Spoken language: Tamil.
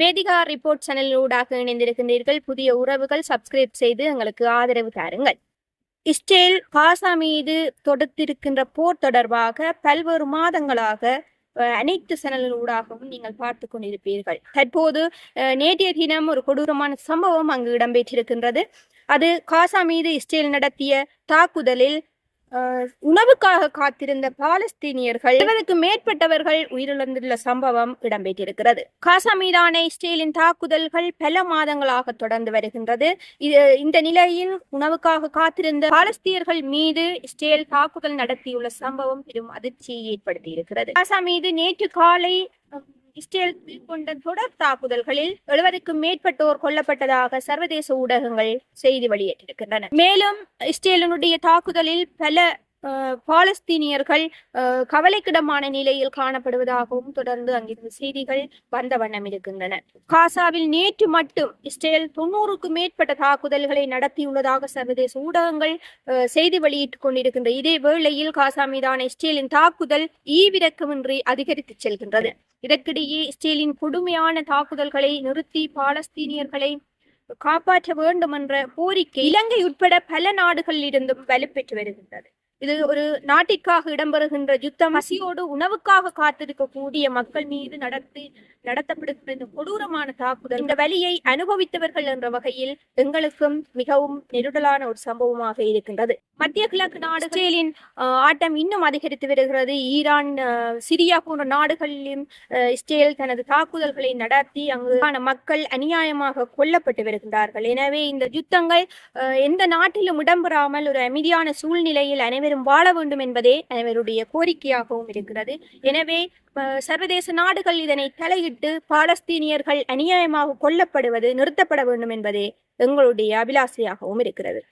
வேதிகா ரிப்போர்ட் சேனலூடாக இணைந்திருக்கின்றீர்கள். புதிய உறவுகள் சப்ஸ்கிரைப் செய்து எங்களுக்கு ஆதரவு தாருங்கள். இஸ்ரேல் காசா மீது தொடுத்திருக்கின்ற போர் தொடர்பாக பல்வேறு மாதங்களாக அனைத்து சேனல்களூடாகவும் நீங்கள் பார்த்து கொண்டிருப்பீர்கள். தற்போது நேற்றைய தினம் ஒரு கொடூரமான சம்பவம் அங்கு இடம்பெற்றிருக்கின்றது. அது காசா மீது இஸ்ரேல் நடத்திய தாக்குதலில் உணவுக்காக காத்திருந்த பாலஸ்தீனியர்கள் இருபதுக்கு மேற்பட்டவர்கள் உயிரிழந்துள்ள சம்பவம் இடம்பெற்றிருக்கிறது. காசா மீதான இஸ்ரேலின் தாக்குதல்கள் பல மாதங்களாக தொடர்ந்து வருகின்றது. இது இந்த நிலையில் உணவுக்காக காத்திருந்த பாலஸ்தீனர்கள் மீது இஸ்ரேல் தாக்குதல் நடத்தியுள்ள சம்பவம் பெரும் அதிர்ச்சியை ஏற்படுத்தியிருக்கிறது. காசா மீது நேற்று காலை இஸ்ரேல் மேற்கொண்ட தொடர் தாக்குதல்களில் எழுபதுக்கும் மேற்பட்டோர் கொல்லப்பட்டதாக சர்வதேச ஊடகங்கள் செய்தி வெளியிட்டிருக்கின்றன. மேலும் இஸ்ரேலினுடைய தாக்குதலில் பல பாலஸ்தீனியர்கள் கவலைக்கிடமான நிலையில் காணப்படுவதாகவும் தொடர்ந்து அங்கிருந்து செய்திகள் வந்த வண்ணம் இருக்கின்றன. காசாவில் நேற்று மட்டும் இஸ்ரேல் தொண்ணூறுக்கும் மேற்பட்ட தாக்குதல்களை நடத்தியுள்ளதாக சர்வதேச ஊடகங்கள் செய்தி வெளியிட்டுக் கொண்டிருக்கின்ற இதே வேளையில் காசா மீதான இஸ்ரேலின் தாக்குதல் ஈவிரக்கமின்றி அதிகரித்து செல்கின்றது. இதற்கிடையே இஸ்ரேலின் கொடுமையான தாக்குதல்களை நிறுத்தி பாலஸ்தீனியர்களை காப்பாற்ற வேண்டும் என்ற கோரிக்கை இலங்கை உட்பட பல நாடுகளிலிருந்தும் வலுப்பெற்று வருகின்றது. இது ஒரு நாட்டிற்காக இடம்பெறுகின்ற யுத்தம். பசியோடு உணவுக்காக காத்திருக்கக்கூடிய மக்கள் மீது நடத்தி நடத்தப்படுகிற இந்த கொடூரமான தாக்குதல் இந்த வழியை அனுபவித்தவர்கள் என்ற வகையில் எங்களுக்கும் மிகவும் நெருடலான ஒரு சம்பவமாக இருக்கின்றது. மத்திய கிழக்கு நாடு இஸ்ரேலின் ஆட்டம் இன்னும் அதிகரித்து வருகிறது. ஈரான் சிரியா போன்ற நாடுகளிலும் இஸ்ரேல் தனது தாக்குதல்களை நடத்தி அங்குமான மக்கள் அநியாயமாக கொல்லப்பட்டு வருகின்றார்கள். எனவே இந்த யுத்தங்கள் எந்த நாட்டிலும் இடம்பெறாமல் ஒரு அமைதியான சூழ்நிலையில் அனைவரும் வாழ வேண்டும் என்பதே அனைவருடைய கோரிக்கையாகவும் இருக்கிறது. எனவே சர்வதேச நாடுகள் இதனை தலையிட்டு பாலஸ்தீனியர்கள் அநியாயமாக கொல்லப்படுவது நிறுத்தப்பட வேண்டும் என்பதே எங்களுடைய அபிலாசையாகவும் இருக்கிறது.